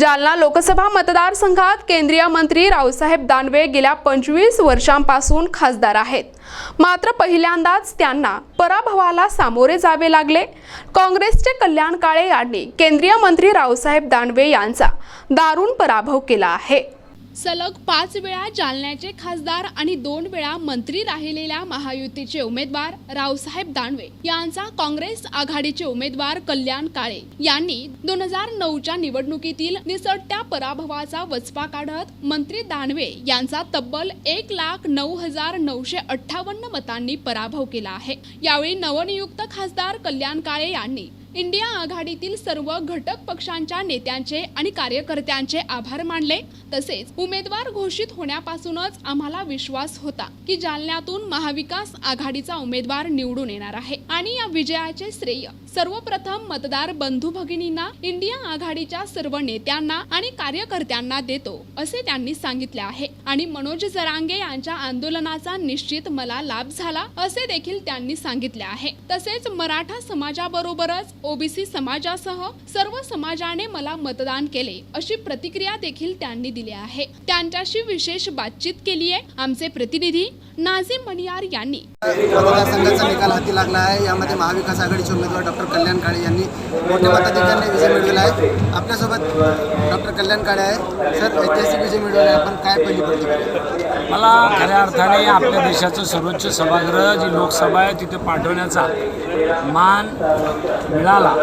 जालना लोकसभा मतदारसंघात केंद्रीय मंत्री रावसाहेब दानवे गेल्या पंचवीस वर्षांपासून खासदार आहेत. मात्र पहिल्यांदाच त्यांना पराभवाला सामोरे जावे लागले. काँग्रेसचे कल्याण काळे यांनी केंद्रीय मंत्री रावसाहेब दानवे यांचा दारुण पराभव केला आहे. सलग पाच वेळा जालन्याचे खासदार आणि दोन वेळा मंत्री राहिलेल्या महायुतीचे उमेदवार रावसाहेब दानवे यांचा काँग्रेस आघाडीचे उमेदवार कल्याण काळे यांनी दोन हजार नऊच्या निवडणुकीतील निसटत्या पराभवाचा वचपा काढत मंत्री दानवे यांचा तब्बल एक लाख नऊ हजार नऊशे अठ्ठावन्न मतांनी पराभव केला आहे. यावेळी नवनियुक्त खासदार कल्याण काळे यांनी इंडिया आघाडीतील सर्व घटक पक्षांच्या नेत्यांचे आणि कार्यकर्त्यांचे आभार मानले. तसेच उमेदवार घोषित होण्यापासूनच आम्हाला विश्वास होता की जालन्यातून महाविकास आघाडीचा उमेदवार निवडून येणार आहे. आणि या विजयाचे श्रेय सर्वप्रथम मतदार बंधू भगिनींना इंडिया आघाडीच्या सर्व नेत्यांना आणि कार्यकर्त्यांना देतो असे त्यांनी सांगितले आहे. आणि मनोज जरांगे यांच्या आंदोलनाचा निश्चित मला लाभ झाला असे देखील त्यांनी सांगितले आहे. तसेच मराठा समाजाबरोबरच ओबीसी समाजासह सर्व समाजाने मला मतदान केले अशी प्रतिक्रिया देखील त्यांनी दिली आहे. त्यांच्याशी विशेष बातचीत केली आहे आमचे प्रतिनिधी नाझीम मनियार यांनी. मतदारसंघाचा निकाल हाती लागला आहे. यामध्ये महाविकास आघाडीचे उमेदवार डॉक्टर कल्याण काळे यांनी मोठ्या मताधिक्याने विजय मिळवला आहे. आपल्यासोबत डॉक्टर कल्याण काळे आहे सर ऐतिहासिक विजय मिळवला आहे आपण काय पहिली प्रतिक्रिया? मला खऱ्या अर्थाने आपल्या देशाचं सर्वोच्च सभागृह जी लोकसभा आहे तिथे पाठवण्याचा मान मिळाला.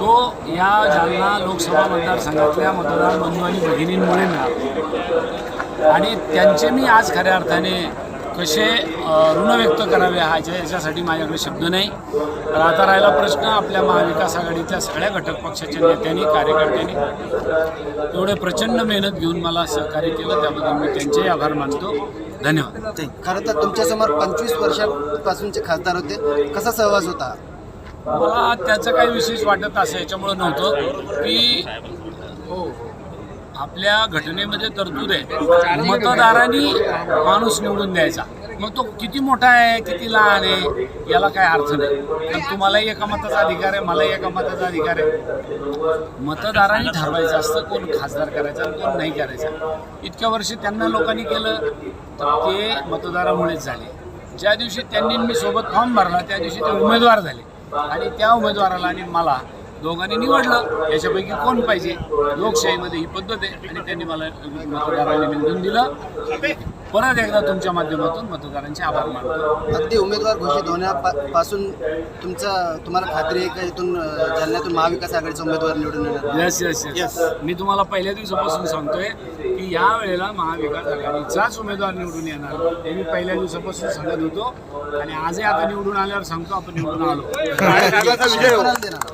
तो या जालना लोकसभा मतदारसंघातल्या मतदार बंधू आणि भगिनींमुळे मिळाला. आणि त्यांचे मी आज खऱ्या अर्थाने कसे ऋण व्यक्त करावे ह्याच्या याच्यासाठी माझ्याकडे शब्द नाही. तर आता राहिला प्रश्न आपल्या महाविकास आघाडीच्या सगळ्या घटक पक्षाच्या नेत्यांनी कार्यकर्त्यांनी. एवढे प्रचंड मेहनत घेऊन मला सहकार्य केलं त्याबद्दल मी त्यांचेही आभार मानतो. धन्यवाद. खरं तर तुमच्यासमोर पंचवीस वर्षापासूनचे खासदार होते. कसा सहवास होता? मला त्याचं काही विशेष वाटत असं याच्यामुळं नव्हतं की हो आपल्या घटनेमध्ये तरतूद आहे. मतदारांनी माणूस निवडून द्यायचा. मग तो किती मोठा आहे किती लहान आहे याला काय अर्थ नाही पण तुम्हालाही एका मताचा अधिकार आहे मलाही एका मताचा अधिकार आहे. मतदारांनी ठरवायचं असतं कोण खासदार करायचा आणि कोण नाही करायचा. इतक्या वर्षी त्यांना लोकांनी केलं तर ते मतदारामुळेच झाले. ज्या दिवशी त्यांनी मी सोबत फॉर्म भरला त्या दिवशी ते उमेदवार झाले. आणि त्या उमेदवाराला आणि मला दोघांनी निवडलं. याच्यापैकी कोण पाहिजे? लोकशाहीमध्ये ही पद्धत आहे आणि त्यांनी मला मतदारांनी निवडून दिलं. परत एकदा तुमच्या माध्यमातून मतदारांचे आभार मानतो. अगदी उमेदवार घोषित होण्यापासून तुमचा तुम्हाला खात्री आहे का? इथून जालन्यातून महाविकास आघाडीचा उमेदवार निवडून येणार येस येस येस मी तुम्हाला पहिल्या दिवसापासून सांगतोय की या वेळेला महाविकास आघाडीचाच उमेदवार निवडून येणार. हे मी पहिल्या दिवसापासून सांगत होतो. आणि आजही आता निवडून आल्यावर सांगतो आपण निवडून आलो. कोणाला देणार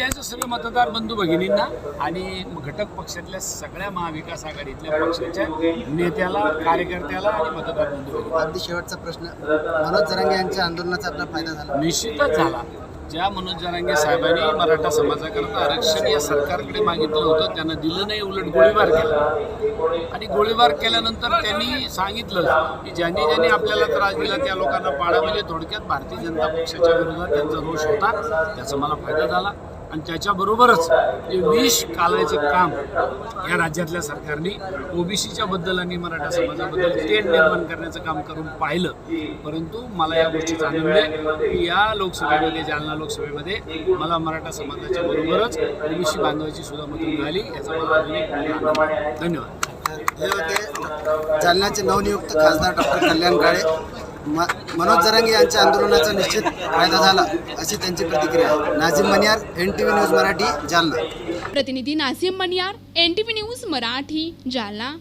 विजयाचं सगळं मतदार बंधू भगिनींना आणि घटक पक्षातल्या सगळ्या महाविकास आघाडीतल्या पक्षाच्या नेत्याला कार्यकर्त्याला आणि मतदार बंधू अगदी शेवटचा प्रश्न. मनोज जरांगे यांच्या आंदोलनाचा आपला फायदा झाला. निश्चितच झाला. ज्या मनोज जरांगे साहेबांनी मराठा समाजाकरता आरक्षण या सरकारकडे मागितलं होतं त्यांना दिलं नाही उलट गोळीबार केला. आणि गोळीबार केल्यानंतर त्यांनी सांगितलं की ज्यांनी ज्यांनी आपल्याला त्रास दिला त्या लोकांना पाडा म्हणजे थोडक्यात भारतीय जनता पक्षाच्या विरोधात त्यांचा रोष होता. त्याचा मला फायदा झाला. आणि त्याच्याबरोबरच जे विष कालायचे काम या राज्यातल्या सरकारने ओबीसीच्या बद्दल आणि मराठा समाजाबद्दल तेढ निर्माण करण्याचं काम करून पाहिलं. परंतु मला या गोष्टीचा आनंद आहे की या लोकसभेमध्ये जालना लोकसभेमध्ये मला मराठा समाजाच्या बरोबरच ओबीसी बांधवाची सुद्धा मदत मिळाली. याचा मला धन्यवाद. जालन्याचे नवनियुक्त खासदार डॉक्टर कल्याण काळे म मनोज जरांगे यांच्या आंदोलनाचा निश्चित फायदा झाला अशी त्यांची प्रतिक्रिया. Nazim Nazim Maniyar N T V news Marathi Jalna. प्रतिनिधी Nazim Maniyar N T V news Marathi Jalna.